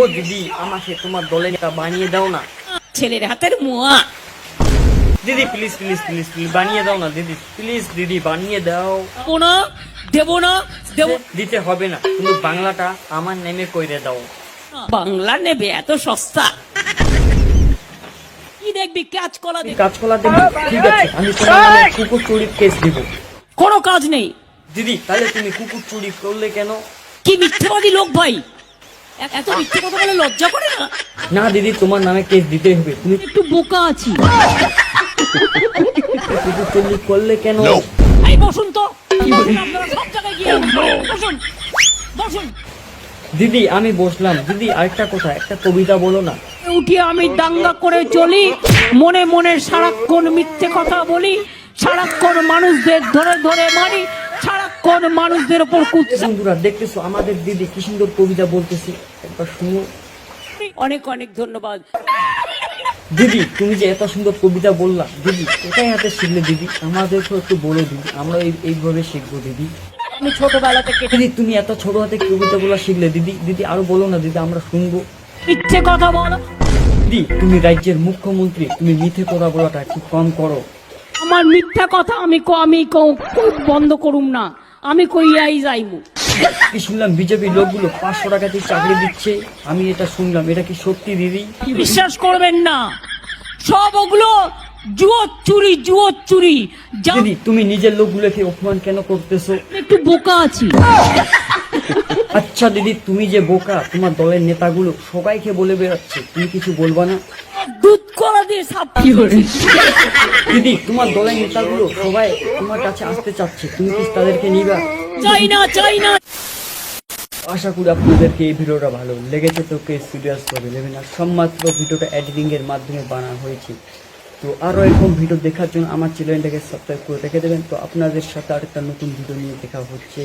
ও দিদি আমাকে তোমার দলে বানিয়ে দাও না। ছেলের হাতের মোয়া। দিদি প্লিজ প্লিজ প্লিজ প্লিজ বানিয়ে দাও না দিদি প্লিজ দিদি বানিয়ে দাও। দেবো না দেবো না দেবো দিতে হবে না কিন্তু বাংলাটা আমার নেমে কইরে দাও। না। বাংলা নেবে এত সস্তা। কি দেখবি কাজ কলা তুমি দেখবি ঠিক আছে আমি তোমার কুকুর চুরির কেস দিব। কোনো কাজ নেই। দিদি তাহলে তুমি কুকুর চুরি করলে কেন? কি মিথ্যেবাদী লোক ভাই? এত মিথ্যে কথা বলে লজ্জা করে না? না দিদি তোমার নামে কেস দিতেই হবে। তুমি একটু বোকা আছি। করলে কেন? এই বসুন তো। আপনারা সব জায়গায় গিয়ে বসুন। বসুন। দিদি আমি বসলাম। দিদি আরেকটা কথা একটা কবিতা বলো না। উঠিয়ে আমি দাঙ্গা করে চলি মনে মনে সারাক্ষণ মিথ্যে কথা বলি সারাক্ষণ মানুষদের ধরে ধরে মারি সারাক্ষণ মানুষদের উপর বন্ধুরা দেখতেছো আমাদের দিদি কি সুন্দর কবিতা বলতেছে। একবার শুনো। অনেক অনেক ধন্যবাদ। দিদি তুমি যে এত সুন্দর কবিতা বললা দিদি কোথায় হাতে শিখলে দিদি? আমাদেরকেও একটু বলো দিদি আমরা এই এইভাবে শিখব দিদি। আমি ছোটবেলা থেকে দিদি তুমি এত ছোট হাতে কবিতা বলা শিখলে দিদি দিদি আরও বলো না দিদি আমরা শুনব। মিথ্যে কথা বলো। দিদি তুমি রাজ্যের মুখ্যমন্ত্রী তুমি মিথ্যে কথা বলাটা একটু কম করো। আমার মিথ্যা কথা আমি আমি বন্ধ করুম না। আমি কইয়াই যাইমু। কি শুনলাম বিজেপি লোকগুলো পাঁচশো টাকা দিয়ে চাকরি দিচ্ছে? আমি এটা শুনলাম এটা কি সত্যি দিদি? বিশ্বাস করবেন না। সব ওগুলো জুয়োর চুরি জুয়োর চুরি। যা দিদি তুমি নিজের লোকগুলোকে অপমান কেন করতেছো? একটু বোকা আছি। আচ্ছা দিদি তুমি যে বোকা তোমার দলের নেতাগুলো সবাইকে বলে বেড়াচ্ছে তুমি কিছু বলবা না? দুধ কলা দিয়ে সাপ দিদি তোমার দলের নেতাগুলো সবাই তোমার কাছে আসতে চাচ্ছে। তুমি কি তাদেরকে নিবা? চাই না চাই না। আশা করি আপনাদেরকে এই ভিডিওটা ভালো লেগেছে তো কে সিরিয়াস করে নেবেন আর সম্মাত্র ভিডিওটা এডিটিং এর মাধ্যমে বানানো হয়েছে। তো আরও এরকম ভিডিও দেখার জন্য আমার চ্যানেলটাকে সাবস্ক্রাইব করে রেখে দেবেন। তো আপনাদের সাথে আরেকটা নতুন ভিডিও নিয়ে দেখা হচ্ছে।